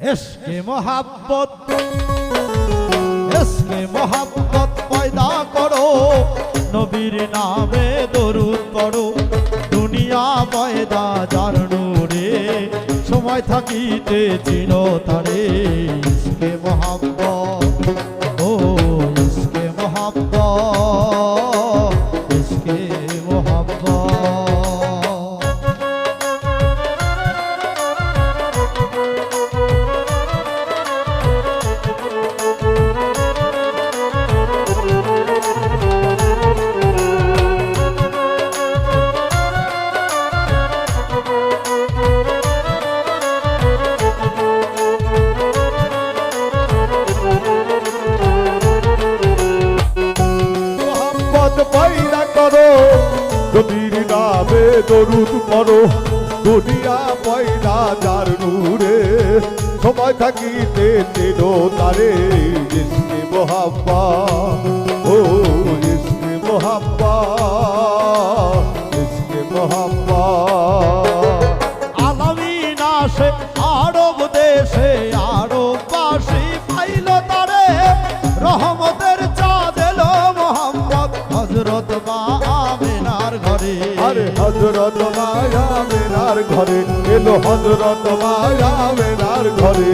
SK মোহাব্বত SK মোহাব্বত পয়দা করো, নবীর নামে দরুদ করো দুনিয়া পয়দা যার নূরে, সময় থাকিতে চির এসকে মোহাব্বত। দরুদ পড়ো দুনিয়া পয়দা যার নূরে। সময় থাকিতে তেরো তারে ইসকে মোহাম্মা ও ইসকে মোহাম্মা ইসকে মোহাম্মা আলামিন আসে আরব হজরত মায়া মেনার ঘরে এলো হজরত মায়া মেনার ঘরে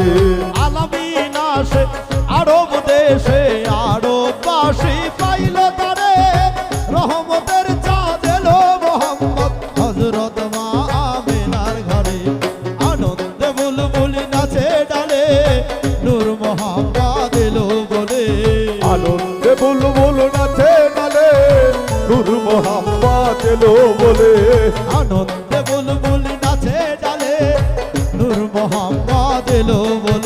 আলামিন আসে আরব দেশে আরব বাসী পাইল তারে রহমতের চাঁদ এলো মোহাম্মদ হজরত মা আমিনার ঘরে আনন্দে বুলবুলি নাচে ডালে নূর মোহাম্মদ এলো বলে আনন্দে বুলবুল নাচে নালে নূর মোহাম্মদ এলো বলে। আনন্দে বুলবুল নাচে ডালে নূর মোহাম্মদ এলো বলে।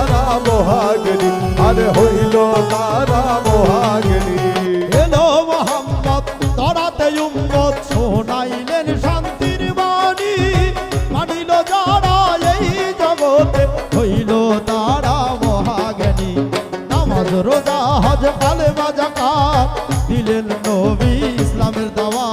হজ কালে বাজাকাত দিলেন নবী ইসলামের দাওয়া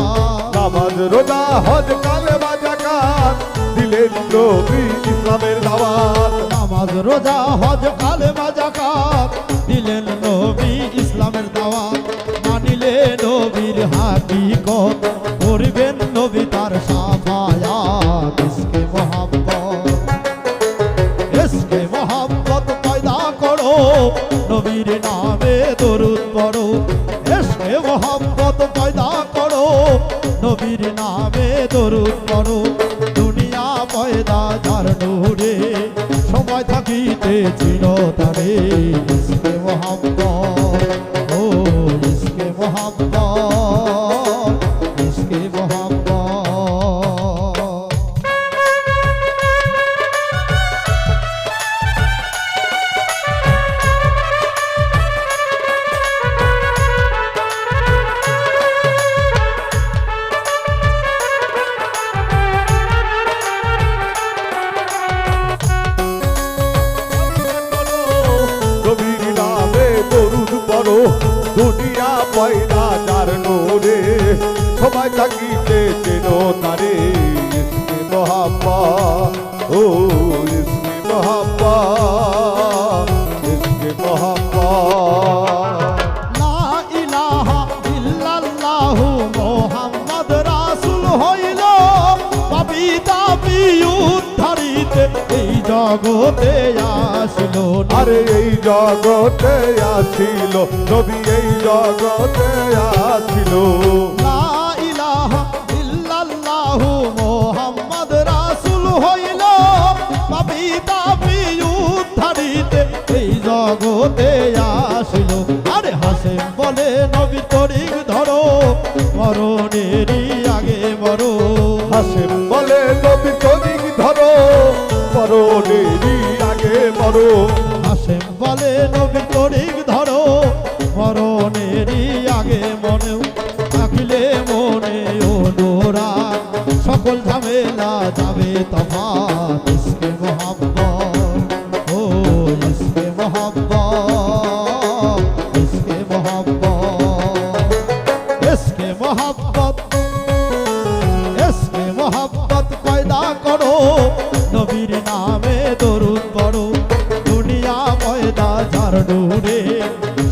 নামাজ রোজা হজ কালে বাজাকাত দিলেন নবী ইসলামের দাওয়াত। নামাজ রোজা হজ কালে বাজাকাত দিলেন নবী ইসলামের দাওয়াত। মানিলে নবীর হাকিকত করবেন নবী তার সাফায়াত। ইসকে মোহাম্মত ইসকে মোহাম্মত পয়দা করো। নবীর নামে দরুদ পড়ো। এসে মোহাম্মত পয়দা করো। নবীর নামে দরুদ পড়ো। দুনিয়া পয়দা যার নূরে, সময় থাকিতে চিরতরে। এসে মোহাম্মত পয়লা তার নোরে সবাই থাকিতে চেন তারে। ইসমে মহাব্বা ও ইসমে মহাব্বা ইসমে মহাব্বা লা ইলাহা ইল্লাল্লাহু মুহাম্মদ রাসূল হইল। জগতে আ আসলো আরে এই জগতে আসিল নবী এই জগতে আসিল। লা ইলাহা ইল্লাল্লাহু মুহাম্মদ রাসূল হইল। পাপি তাপি উদ্ধারিতে এই জগতে আসিল। আরে হাসেম বলে নবী তরিক ধরো মরণেরই আগে মরো। হাসেম ঝামেলা যাবে তফাত ইসকে ও ইসকে ইসকে ইসকে মোহাম্মত পয়দা করো। নবীর নামে দরুদ পড়ো। দুনিয়া পয়দা যার ডুরে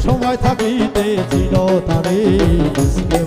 সময় থাকিতে ছিল তারে ইসকে